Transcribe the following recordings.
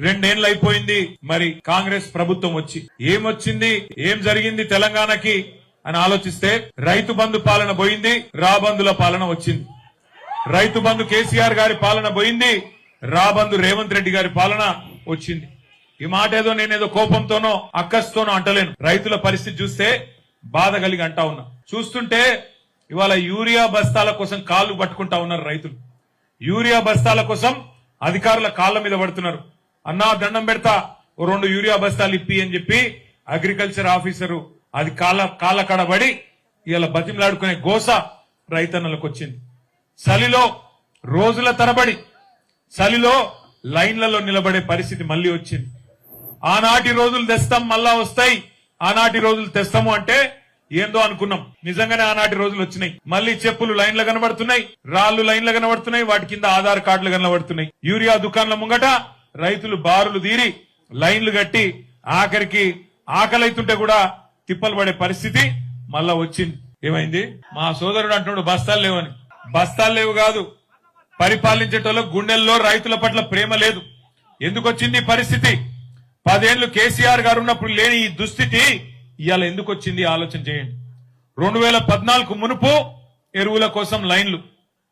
రెండేళ్ళు అయిపోయింది. మరి కాంగ్రెస్ ప్రభుత్వం వచ్చి ఏమొచ్చింది? ఏం జరిగింది తెలంగాణకి? అని ఆలోచిస్తే రైతు బంధు పాలన పోయింది రాబందుల పాలన వచ్చింది. రైతు బంధు కేసీఆర్ గారి పాలన పోయింది రాబందు రేవంత్ రెడ్డి గారి పాలన వచ్చింది. ఈ మాట ఏదో నేనేదో కోపంతోనో అక్కస్తోనో అంటలేను. రైతుల పరిస్థితి చూస్తే బాధ కలిగి అంటా ఉన్నా. చూస్తుంటే ఇవాళ యూరియా బస్తాల కోసం కాళ్ళు పట్టుకుంటా ఉన్నారు రైతులు. యూరియా బస్తాల కోసం అధికారుల కాళ్ళ మీద పడుతున్నారు. అన్నా దండం పెడతా. ఓ రెండు యూరియా బస్తాలు ఇప్పి అని చెప్పి అగ్రికల్చర్ ఆఫీసరు అది కాళ్ళ కాళ్ళ కడబడి ఇలా బతిమలాడుకునే గోస రైతన్నలకు వచ్చింది. చలిలో రోజుల తరబడి చలిలో లైన్లలో నిలబడే పరిస్థితి మళ్ళీ వచ్చింది. ఆనాటి రోజులు తెస్తాం మళ్ళా వస్తాయి. ఆనాటి రోజులు తెస్తాము అంటే ఏందో అనుకున్నాం. నిజంగానే ఆనాటి రోజులు వచ్చినాయి. మళ్ళీ చెప్పులు లైన్లు కనబడుతున్నాయి రాళ్ళు లైన్లు కనబడుతున్నాయి వాటి కింద ఆధార్ కార్డులు కనబడుతున్నాయి. యూరియా దుకాణాల ముంగట రైతులు బారులు తీరి లైన్లు కట్టి ఆఖరికి ఆకలైతుంటే కూడా తిప్పలు పడే పరిస్థితి మళ్ళా వచ్చింది. ఏమైంది? మా సోదరుడు అంటున్నాడు బస్తాలు లేవని బస్తాలు లేవు కాదు పరిపాలించేటోళ్ళ గుండెల్లో రైతుల పట్ల ప్రేమ లేదు. ఎందుకు వచ్చింది పరిస్థితి? పదేళ్ళు కేసీఆర్ గారు ఉన్నప్పుడు లేని ఈ దుస్థితి ఇవాళ ఎందుకు వచ్చింది? ఆలోచన చేయండి. రెండు వేల పద్నాలుగు మునుపు ఎరువుల కోసం లైన్లు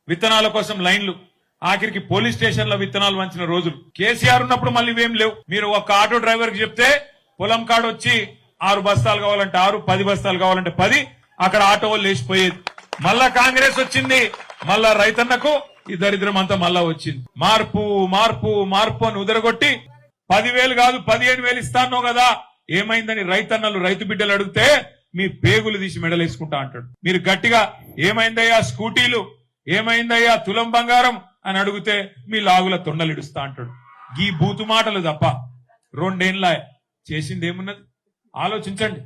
విత్తనాల కోసం లైన్లు ఆఖరికి పోలీస్ స్టేషన్ల విత్తనాలు వంచిన రోజులు కేసీఆర్ ఉన్నప్పుడు మళ్ళీ ఇవేం లేవు. మీరు ఒక ఆటో డ్రైవర్కి చెప్తే పొలం కాడ వచ్చి ఆరు బస్తాలు కావాలంటే ఆరు పది బస్తాలు కావాలంటే పది అక్కడ ఆటో వాళ్ళు లేచిపోయేది. మళ్ళా కాంగ్రెస్ వచ్చింది మళ్ళా రైతన్నకు ఈ దరిద్రం అంతా మళ్ళా వచ్చింది. మార్పు మార్పు మార్పు అని ఉదరగొట్టి పదివేలు కాదు పదిహేను వేలు ఇస్తానో కదా ఏమైందని రైతన్నలు రైతు బిడ్డలు అడిగితే మీ పేగులు తీసి మెడలేసుకుంటా అంటాడు. మీరు గట్టిగా ఏమైందయ్యా స్కూటీలు ఏమైందయ్యా తులం బంగారం అని అడిగితే మీ లాగుల తొండలిడుస్తా అంటాడు. ఈ బూతు మాటలు తప్ప రెండేళ్ళ చేసింది ఏమున్నది ఆలోచించండి.